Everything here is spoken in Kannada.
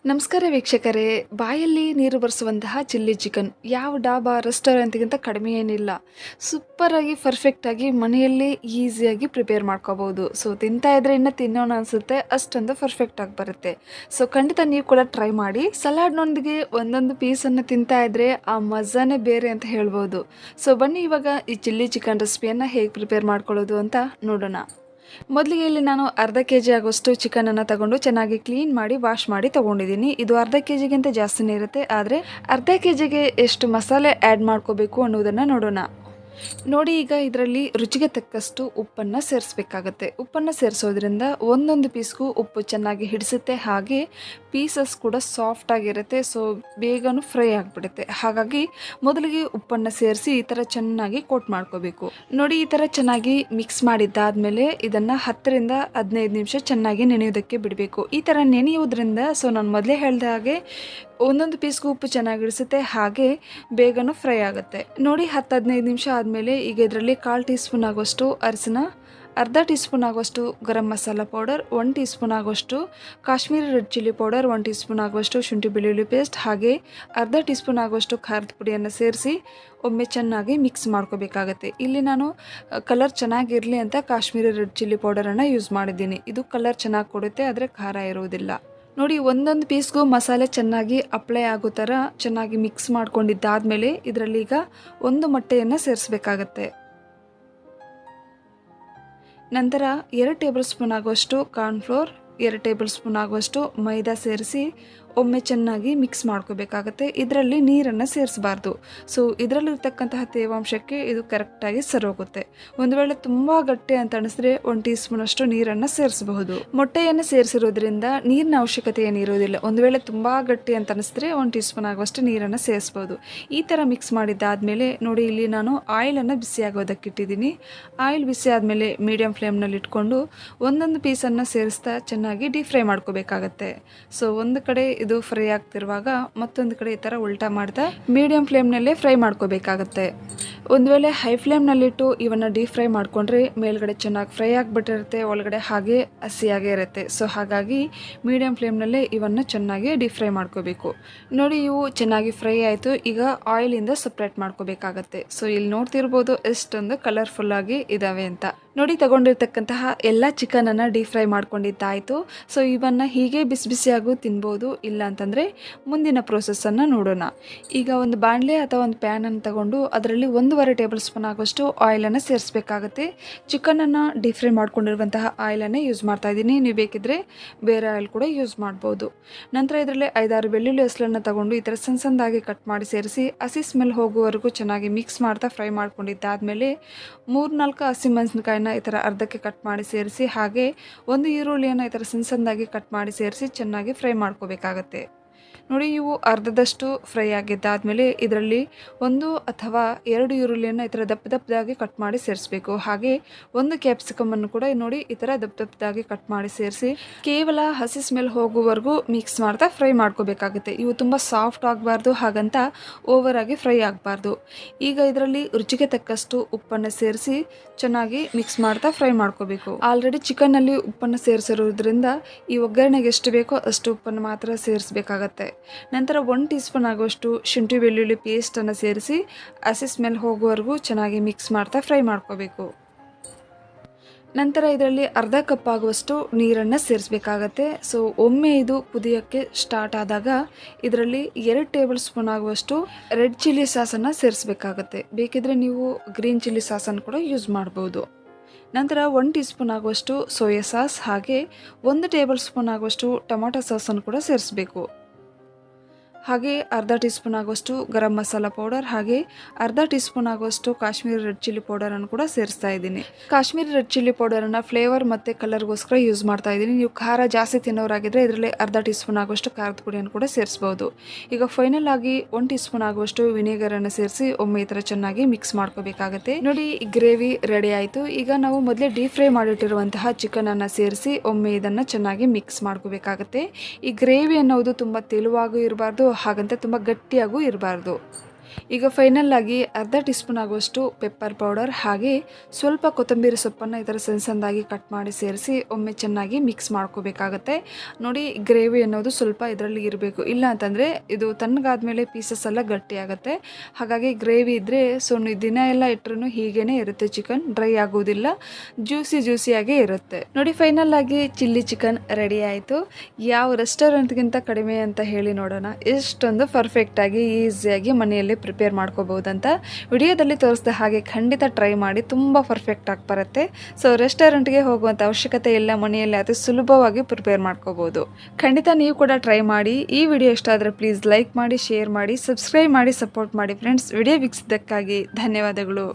ನಮಸ್ಕಾರ ವೀಕ್ಷಕರೇ. ಬಾಯಲ್ಲಿ ನೀರು ಬರೆಸುವಂತಹ ಚಿಲ್ಲಿ ಚಿಕನ್. ಯಾವ ಡಾಬಾ, ರೆಸ್ಟೋರೆಂಟ್ಗಿಂತ ಕಡಿಮೆ ಏನಿಲ್ಲ. ಸೂಪರಾಗಿ ಪರ್ಫೆಕ್ಟಾಗಿ ಮನೆಯಲ್ಲಿ ಈಸಿಯಾಗಿ ಪ್ರಿಪೇರ್ ಮಾಡ್ಕೋಬೋದು ಸೊ ತಿಂತಾ ಇದ್ರೆ ಇನ್ನು ತಿನ್ನೋಣ ಅನಿಸುತ್ತೆ. ಅಷ್ಟೊಂದು ಪರ್ಫೆಕ್ಟಾಗಿ ಬರುತ್ತೆ. ಸೊ ಖಂಡಿತ ನೀವು ಕೂಡ ಟ್ರೈ ಮಾಡಿ. ಸಲಾಡ್ನೊಂದಿಗೆ ಒಂದೊಂದು ಪೀಸನ್ನು ತಿಂತಾ ಇದ್ರೆ ಆ ಮಜಾನೇ ಬೇರೆ ಅಂತ ಹೇಳ್ಬೋದು. ಸೊ ಬನ್ನಿ ಇವಾಗ ಈ ಚಿಲ್ಲಿ ಚಿಕನ್ ರೆಸಿಪಿಯನ್ನು ಹೇಗೆ ಪ್ರಿಪೇರ್ ಮಾಡ್ಕೊಳ್ಳೋದು ಅಂತ ನೋಡೋಣ. ಮೊದಲಿಗೆ ಇಲ್ಲಿ ನಾನು ಅರ್ಧ ಕೆ ಜಿ ಆಗುವಷ್ಟು ಚಿಕನನ್ನು ತಗೊಂಡು ಚೆನ್ನಾಗಿ ಕ್ಲೀನ್ ಮಾಡಿ ವಾಶ್ ಮಾಡಿ ತೊಗೊಂಡಿದ್ದೀನಿ. ಇದು ಅರ್ಧ ಕೆ ಜಿಗಿಂತ ಜಾಸ್ತಿನೇ ಇರುತ್ತೆ, ಆದರೆ ಅರ್ಧ ಕೆ ಜಿಗೆ ಎಷ್ಟು ಮಸಾಲೆ ಆ್ಯಡ್ ಮಾಡ್ಕೋಬೇಕು ಅನ್ನೋದನ್ನು ನೋಡೋಣ. ನೋಡಿ, ಈಗ ಇದರಲ್ಲಿ ರುಚಿಗೆ ತಕ್ಕಷ್ಟು ಉಪ್ಪನ್ನು ಸೇರಿಸ್ಬೇಕಾಗತ್ತೆ. ಉಪ್ಪನ್ನು ಸೇರಿಸೋದ್ರಿಂದ ಒಂದೊಂದು ಪೀಸ್ಗೂ ಉಪ್ಪು ಚೆನ್ನಾಗಿ ಹಿಡಿಸುತ್ತೆ. ಹಾಗೆ ಪೀಸಸ್ ಕೂಡ ಸಾಫ್ಟ್ ಆಗಿರುತ್ತೆ. ಸೊ, ಬೇಗನೂ ಫ್ರೈ ಆಗಿಬಿಡುತ್ತೆ. ಹಾಗಾಗಿ ಮೊದಲಿಗೆ ಉಪ್ಪನ್ನು ಸೇರಿಸಿ ಈ ಥರ ಚೆನ್ನಾಗಿ ಕೋಟ್ ಮಾಡ್ಕೋಬೇಕು. ನೋಡಿ, ಈ ಥರ ಚೆನ್ನಾಗಿ ಮಿಕ್ಸ್ ಮಾಡಿದ್ದಾದಮೇಲೆ ಇದನ್ನು ಹತ್ತರಿಂದ ಹದಿನೈದು ನಿಮಿಷ ಚೆನ್ನಾಗಿ ನೆನೆಯೋದಕ್ಕೆ ಬಿಡಬೇಕು. ಈ ಥರ ನೆನೆಯೋದ್ರಿಂದ ಸೊ, ನಾನು ಮೊದಲೇ ಹೇಳಿದ ಹಾಗೆ ಒಂದೊಂದು ಪೀಸ್ಗೂ ಉಪ್ಪು ಚೆನ್ನಾಗಿ ಹಿಡಿಸುತ್ತೆ. ಹಾಗೆ ಬೇಗನೂ ಫ್ರೈ ಆಗುತ್ತೆ. ನೋಡಿ, ಹತ್ತು ಹದಿನೈದು ನಿಮಿಷ ಆದಮೇಲೆ ಈಗ ಇದರಲ್ಲಿ ಕಾಲು ಟೀ ಸ್ಪೂನ್ ಆಗೋಷ್ಟು ಅರಿಶಿನ ಅರ್ಧ ಟೀ ಸ್ಪೂನ್ ಆಗೋಷ್ಟು garam masala powder one teaspoon ಆಗೋಷ್ಟು Kashmiri red chilli powder one teaspoon ಆಗುವಷ್ಟು ಶುಂಠಿ ಬೆಳ್ಳುಳ್ಳಿ ಪೇಸ್ಟ್, ಹಾಗೆ ಅರ್ಧ ಟೀ ಸ್ಪೂನ್ ಆಗುವಷ್ಟು ಖಾರದ ಪುಡಿಯನ್ನು ಸೇರಿಸಿ ಒಮ್ಮೆ ಚೆನ್ನಾಗಿ ಮಿಕ್ಸ್ ಮಾಡ್ಕೋಬೇಕಾಗತ್ತೆ. ಇಲ್ಲಿ ನಾನು ಕಲರ್ ಚೆನ್ನಾಗಿರಲಿ ಅಂತ ಕಾಶ್ಮೀರಿ ರೆಡ್ ಚಿಲ್ಲಿ ಪೌಡರನ್ನು ಯೂಸ್ ಮಾಡಿದ್ದೀನಿ. ಇದು ಕಲರ್ ಚೆನ್ನಾಗಿ ಕೊಡುತ್ತೆ, ಆದರೆ ಖಾರ ಇರುವುದಿಲ್ಲ. ನೋಡಿ, ಒಂದೊಂದು ಪೀಸ್ಗೂ ಮಸಾಲೆ ಚೆನ್ನಾಗಿ ಅಪ್ಲೈ ಆಗೋ ಥರ ಚೆನ್ನಾಗಿ ಮಿಕ್ಸ್ ಮಾಡ್ಕೊಂಡಿದ್ದಾದಮೇಲೆ ಇದರಲ್ಲಿ ಈಗ ಒಂದು ಮೊಟ್ಟೆಯನ್ನು ಸೇರಿಸ್ಬೇಕಾಗತ್ತೆ. ನಂತರ ಎರಡು ಟೇಬಲ್ ಸ್ಪೂನ್ ಆಗುವಷ್ಟು ಕಾರ್ನ್ಫ್ಲೋರ್ ಎರಡು ಟೇಬಲ್ ಸ್ಪೂನ್ ಆಗುವಷ್ಟು ಮೈದಾ ಸೇರಿಸಿ ಒಮ್ಮೆ ಚೆನ್ನಾಗಿ ಮಿಕ್ಸ್ ಮಾಡ್ಕೋಬೇಕಾಗತ್ತೆ. ಇದರಲ್ಲಿ ನೀರನ್ನು ಸೇರಿಸಬಾರ್ದು. ಸೊ ಇದರಲ್ಲಿರ್ತಕ್ಕಂತಹ ತೇವಾಂಶಕ್ಕೆ ಇದು ಕರೆಕ್ಟಾಗಿ ಸರೋಗುತ್ತೆ. ಒಂದು ವೇಳೆ ತುಂಬ ಗಟ್ಟಿ ಅಂತ ಅನಿಸಿದ್ರೆ ಒಂದು ಟೀ ಸ್ಪೂನ್ ಅಷ್ಟು ನೀರನ್ನು ಸೇರಿಸಬಹುದು. ಮೊಟ್ಟೆಯನ್ನು ಸೇರಿಸಿರೋದ್ರಿಂದ ನೀರಿನ ಅವಶ್ಯಕತೆ ಏನಿರೋದಿಲ್ಲ ಒಂದು ವೇಳೆ ತುಂಬ ಗಟ್ಟಿ ಅಂತ ಅನಿಸಿದ್ರೆ ಒಂದು ಟೀ ಸ್ಪೂನ್ ಆಗುವಷ್ಟು ನೀರನ್ನು ಸೇರಿಸ್ಬೋದು ಈ ಥರ ಮಿಕ್ಸ್ ಮಾಡಿದ್ದಾದಮೇಲೆ ನೋಡಿ, ಇಲ್ಲಿ ನಾನು ಆಯಿಲನ್ನು ಬಿಸಿ ಆಗೋದಕ್ಕೆ ಇಟ್ಟಿದ್ದೀನಿ. ಆಯಿಲ್ ಬಿಸಿ ಆದಮೇಲೆ ಮೀಡಿಯಂ ಫ್ಲೇಮ್ನಲ್ಲಿ ಇಟ್ಕೊಂಡು ಒಂದೊಂದು ಪೀಸನ್ನು ಸೇರಿಸ್ತಾ ಚೆನ್ನಾಗಿ ಡೀಪ್ ಫ್ರೈ ಮಾಡ್ಕೋಬೇಕಾಗತ್ತೆ. ಸೊ ಒಂದು ಕಡೆ ಇದು ಫ್ರೈ ಆಗ್ತಿರುವಾಗ ಮತ್ತೊಂದು ಕಡೆ ಈ ಥರ ಉಲ್ಟಾ ಮಾಡ್ತಾ ಮೀಡಿಯಂ ಫ್ಲೇಮ್ನಲ್ಲೇ ಫ್ರೈ ಮಾಡ್ಕೋಬೇಕಾಗತ್ತೆ. ಒಂದು ವೇಳೆ ಹೈ ಫ್ಲೇಮ್ನಲ್ಲಿಟ್ಟು ಇವನ್ನು ಡೀಪ್ ಫ್ರೈ ಮಾಡಿಕೊಂಡ್ರೆ ಮೇಲ್ಗಡೆ ಚೆನ್ನಾಗಿ ಫ್ರೈ ಆಗಿಬಿಟ್ಟಿರುತ್ತೆ, ಒಳಗಡೆ ಹಾಗೆ ಹಸಿಯಾಗೇ ಇರುತ್ತೆ. ಸೊ ಹಾಗಾಗಿ ಮೀಡಿಯಂ ಫ್ಲೇಮ್ನಲ್ಲೇ ಇವನ್ನು ಚೆನ್ನಾಗಿ ಡೀಪ್ ಫ್ರೈ ಮಾಡ್ಕೋಬೇಕು. ನೋಡಿ, ಇವು ಚೆನ್ನಾಗಿ ಫ್ರೈ ಆಯಿತು. ಈಗ ಆಯಿಲಿಂದ ಸಪ್ರೇಟ್ ಮಾಡ್ಕೋಬೇಕಾಗತ್ತೆ. ಸೊ ಇಲ್ಲಿ ನೋಡ್ತಿರ್ಬೋದು ಎಷ್ಟೊಂದು ಕಲರ್ಫುಲ್ಲಾಗಿ ಇದ್ದಾವೆ ಅಂತ. ನೋಡಿ ತಗೊಂಡಿರ್ತಕ್ಕಂತಹ ಎಲ್ಲ ಚಿಕನನ್ನು ಡೀಪ್ ಫ್ರೈ ಮಾಡ್ಕೊಂಡಿದ್ದಾಯಿತು. ಸೊ ಇವನ್ನು ಹೀಗೆ ಬಿಸಿ ಬಿಸಿಯಾಗೂ ತಿನ್ಬೋದು ಇಲ್ಲ ಅಂತಂದರೆ ಮುಂದಿನ ಪ್ರೋಸೆಸ್ಸನ್ನು ನೋಡೋಣ. ಈಗ ಒಂದು ಬಾಣಲೆ ಅಥವಾ ಒಂದು ಪ್ಯಾನನ್ನು ತಗೊಂಡು ಅದರಲ್ಲಿ ಒಂದೂವರೆ ಟೇಬಲ್ ಸ್ಪೂನ್ ಆಗೋಷ್ಟು ಆಯಿಲನ್ನು ಸೇರಿಸ್ಬೇಕಾಗುತ್ತೆ. ಚಿಕನನ್ನು ಡೀಪ್ ಫ್ರೈ ಮಾಡ್ಕೊಂಡಿರುವಂತಹ ಆಯಿಲನ್ನೇ ಯೂಸ್ ಮಾಡ್ತಾ ಇದ್ದೀನಿ. ನೀವು ಬೇಕಿದ್ರೆ ಬೇರೆ ಆಯಿಲ್ ಕೂಡ ಯೂಸ್ ಮಾಡ್ಬೋದು. ನಂತರ ಇದರಲ್ಲಿ ಐದಾರು ಬೆಳ್ಳುಳ್ಳಿ ಹಸ್ಲನ್ನು ತಗೊಂಡು ಈ ಥರ ಸಣ್ಣ ಕಟ್ ಮಾಡಿ ಸೇರಿಸಿ ಹಸಿ ಸ್ಮೆಲ್ ಹೋಗುವವರೆಗೂ ಚೆನ್ನಾಗಿ ಮಿಕ್ಸ್ ಮಾಡ್ತಾ ಫ್ರೈ ಮಾಡ್ಕೊಂಡಿದ್ದಾದಮೇಲೆ ಮೂರು ನಾಲ್ಕು ಹಸಿಮೆಣಸಿನಕಾಯಿನ ಈ ಥರ ಅರ್ಧಕ್ಕೆ ಕಟ್ ಮಾಡಿ ಸೇರಿಸಿ, ಹಾಗೆ ಒಂದು ಈರುಳ್ಳಿಯನ್ನು ಈ ಥರ ಸಣ್ಣ ಸಣ್ಣದಾಗಿ ಕಟ್ ಮಾಡಿ ಸೇರಿಸಿ ಚೆನ್ನಾಗಿ ಫ್ರೈ ಮಾಡ್ಕೋಬೇಕಾಗತ್ತೆ. ನೋಡಿ, ಇವು ಅರ್ಧದಷ್ಟು ಫ್ರೈ ಆಗಿದ್ದಾದಮೇಲೆ ಇದರಲ್ಲಿ ಒಂದು ಅಥವಾ ಎರಡು ಈರುಳ್ಳಿಯನ್ನು ಈ ಥರ ದಪ್ಪ ದಪ್ಪದಾಗಿ ಕಟ್ ಮಾಡಿ ಸೇರಿಸಬೇಕು. ಹಾಗೆ ಒಂದು ಕ್ಯಾಪ್ಸಿಕಮನ್ನು ಕೂಡ ನೋಡಿ ಈ ಥರ ದಪ್ಪ ದಪ್ಪದಾಗಿ ಕಟ್ ಮಾಡಿ ಸೇರಿಸಿ ಕೇವಲ ಹಸಿ ಸ್ಮೆಲ್ ಹೋಗುವವರೆಗೂ ಮಿಕ್ಸ್ ಮಾಡ್ತಾ ಫ್ರೈ ಮಾಡ್ಕೋಬೇಕಾಗುತ್ತೆ. ಇವು ತುಂಬ ಸಾಫ್ಟ್ ಆಗಬಾರ್ದು, ಹಾಗಂತ ಓವರ್ ಆಗಿ ಫ್ರೈ ಆಗಬಾರ್ದು. ಈಗ ಇದರಲ್ಲಿ ರುಚಿಗೆ ತಕ್ಕಷ್ಟು ಉಪ್ಪನ್ನು ಸೇರಿಸಿ ಚೆನ್ನಾಗಿ ಮಿಕ್ಸ್ ಮಾಡ್ತಾ ಫ್ರೈ ಮಾಡ್ಕೋಬೇಕು. ಆಲ್ರೆಡಿ ಚಿಕನ್ನಲ್ಲಿ ಉಪ್ಪನ್ನು ಸೇರಿಸಿರೋದ್ರಿಂದ ಈ ಒಗ್ಗರಣೆಗೆ ಎಷ್ಟು ಬೇಕೋ ಅಷ್ಟು ಉಪ್ಪನ್ನು ಮಾತ್ರ ಸೇರಿಸಬೇಕಾಗತ್ತೆ. ನಂತರ ಒನ್ ಟೀ ಸ್ಪೂನ್ ಆಗುವಷ್ಟು ಶುಂಠಿ ಬೆಳ್ಳುಳ್ಳಿ ಪೇಸ್ಟನ್ನು ಸೇರಿಸಿ ಹಸಿ ಸ್ಮೆಲ್ ಹೋಗುವವರೆಗೂ ಚೆನ್ನಾಗಿ ಮಿಕ್ಸ್ ಮಾಡ್ತಾ ಫ್ರೈ ಮಾಡ್ಕೋಬೇಕು. ನಂತರ ಇದರಲ್ಲಿ ಅರ್ಧ ಕಪ್ ಆಗುವಷ್ಟು ನೀರನ್ನು ಸೇರಿಸಬೇಕಾಗತ್ತೆ. ಸೊ ಒಮ್ಮೆ ಇದು ಕುದಿಯೋಕ್ಕೆ ಸ್ಟಾರ್ಟ್ ಆದಾಗ ಇದರಲ್ಲಿ ಎರಡು ಟೇಬಲ್ ಸ್ಪೂನ್ ಆಗುವಷ್ಟು ರೆಡ್ ಚಿಲ್ಲಿ ಸಾಸನ್ನು ಸೇರಿಸಬೇಕಾಗತ್ತೆ. ಬೇಕಿದ್ರೆ ನೀವು ಗ್ರೀನ್ ಚಿಲ್ಲಿ ಸಾಸನ್ನು ಕೂಡ ಯೂಸ್ ಮಾಡ್ಬೋದು. ನಂತರ ಒನ್ ಟೀ ಸ್ಪೂನ್ ಆಗುವಷ್ಟು ಸೋಯಾ ಸಾಸ್ ಹಾಗೆ ಒಂದು ಟೇಬಲ್ ಸ್ಪೂನ್ ಆಗುವಷ್ಟು ಟೊಮಾಟೊ ಸಾಸನ್ನು ಕೂಡ ಸೇರಿಸಬೇಕು. ಹಾಗೆ ಅರ್ಧ ಟೀ ಸ್ಪೂನ್ ಆಗುವಷ್ಟು ಗರಂ ಮಸಾಲ ಪೌಡರ್ ಹಾಗೆ ಅರ್ಧ ಟೀ ಸ್ಪೂನ್ ಆಗುವಷ್ಟು ಕಾಶ್ಮೀರಿ ರೆಡ್ ಚಿಲ್ಲಿ ಪೌಡರನ್ನು ಕೂಡ ಸೇರಿಸ್ತಾ ಇದ್ದೀನಿ. ಕಾಶ್ಮೀರಿ ರೆಡ್ ಚಿಲ್ಲಿ ಪೌಡರನ್ನು ಫ್ಲೇವರ್ ಮತ್ತು ಕಲರ್ಗೋಸ್ಕರ ಯೂಸ್ ಮಾಡ್ತಾ ಇದ್ದೀನಿ. ನೀವು ಖಾರ ಜಾಸ್ತಿ ತಿನ್ನೋರಾಗಿದ್ರೆ ಇದರಲ್ಲಿ ಅರ್ಧ ಟೀ ಸ್ಪೂನ್ ಆಗುವಷ್ಟು ಖಾರದ ಪುಡಿಯನ್ನು ಕೂಡ ಸೇರಿಸ್ಬೋದು. ಈಗ ಫೈನಲ್ ಆಗಿ ಒನ್ ಟೀ ಸ್ಪೂನ್ ಆಗುವಷ್ಟು ವಿನೆಗರನ್ನು ಸೇರಿಸಿ ಒಮ್ಮೆ ಈ ಥರ ಚೆನ್ನಾಗಿ ಮಿಕ್ಸ್ ಮಾಡ್ಕೋಬೇಕಾಗುತ್ತೆ. ನೋಡಿ ಗ್ರೇವಿ ರೆಡಿ ಆಯಿತು. ಈಗ ನಾವು ಮೊದಲೇ ಡೀಪ್ ಫ್ರೈ ಮಾಡಿಟ್ಟಿರುವಂತಹ ಚಿಕನನ್ನು ಸೇರಿಸಿ ಒಮ್ಮೆ ಇದನ್ನು ಚೆನ್ನಾಗಿ ಮಿಕ್ಸ್ ಮಾಡ್ಕೋಬೇಕಾಗುತ್ತೆ. ಈ ಗ್ರೇವಿ ಅನ್ನೋದು ತುಂಬ ತೆಲುವಾಗೂ ಇರಬಾರ್ದು ಹಾಗಂತ ತುಂಬ ಗಟ್ಟಿಯಾಗೂ ಇರಬಾರ್ದು. ಈಗ ಫೈನಲ್ ಆಗಿ ಅರ್ಧ ಟೀ ಸ್ಪೂನ್ ಆಗುವಷ್ಟು ಪೆಪ್ಪರ್ ಪೌಡರ್ ಹಾಗೆ ಸ್ವಲ್ಪ ಕೊತ್ತಂಬರಿ ಸೊಪ್ಪನ್ನು ಈ ಥರ ಸಣ್ಣ ಸಣ್ಣದಾಗಿ ಕಟ್ ಮಾಡಿ ಸೇರಿಸಿ ಒಮ್ಮೆ ಚೆನ್ನಾಗಿ ಮಿಕ್ಸ್ ಮಾಡ್ಕೋಬೇಕಾಗತ್ತೆ. ನೋಡಿ ಗ್ರೇವಿ ಅನ್ನೋದು ಸ್ವಲ್ಪ ಇದರಲ್ಲಿ ಇರಬೇಕು. ಇಲ್ಲ ಅಂತಂದರೆ ಇದು ತಣ್ಣಗಾದ್ಮೇಲೆ ಪೀಸಸ್ ಎಲ್ಲ ಗಟ್ಟಿಯಾಗುತ್ತೆ ಹಾಗಾಗಿ ಗ್ರೇವಿ ಇದ್ದರೆ ಸೊ ದಿನ ಎಲ್ಲ ಇಟ್ಟರೂ ಹೀಗೇ ಇರುತ್ತೆ ಚಿಕನ್ ಡ್ರೈ ಆಗೋದಿಲ್ಲ ಜ್ಯೂಸಿ ಜ್ಯೂಸಿಯಾಗೇ ಇರುತ್ತೆ. ನೋಡಿ ಫೈನಲ್ ಆಗಿ ಚಿಲ್ಲಿ ಚಿಕನ್ ರೆಡಿ ಆಯಿತು. ಯಾವ ರೆಸ್ಟೋರೆಂಟ್ಗಿಂತ ಕಡಿಮೆ ಅಂತ ಹೇಳಿ ನೋಡೋಣ. ಎಷ್ಟೊಂದು ಪರ್ಫೆಕ್ಟಾಗಿ ಈಸಿಯಾಗಿ ಮನೆಯಲ್ಲಿ ಪ್ರಿಪೇರ್ ಮಾಡ್ಕೋಬಹುದಂತ ವಿಡಿಯೋದಲ್ಲಿ ತೋರಿಸಿದ ಹಾಗೆ ಖಂಡಿತ ಟ್ರೈ ಮಾಡಿ ತುಂಬ ಪರ್ಫೆಕ್ಟ್ ಆಗಿ ಬರುತ್ತೆ. ಸೊ ರೆಸ್ಟೋರೆಂಟ್ಗೆ ಹೋಗುವಂಥ ಅವಶ್ಯಕತೆ ಇಲ್ಲ, ಮನೆಯಲ್ಲಿ ಅತಿ ಸುಲಭವಾಗಿ ಪ್ರಿಪೇರ್ ಮಾಡ್ಕೋಬಹುದು. ಖಂಡಿತ ನೀವು ಕೂಡ ಟ್ರೈ ಮಾಡಿ. ಈ ವಿಡಿಯೋ ಇಷ್ಟ ಆದರೆ ಪ್ಲೀಸ್ ಲೈಕ್ ಮಾಡಿ ಶೇರ್ ಮಾಡಿ ಸಬ್ಸ್ಕ್ರೈಬ್ ಮಾಡಿ ಸಪೋರ್ಟ್ ಮಾಡಿ ಫ್ರೆಂಡ್ಸ್ ವಿಡಿಯೋ ವೀಕ್ಷಿಸಿದ್ದಕ್ಕಾಗಿ ಧನ್ಯವಾದಗಳು.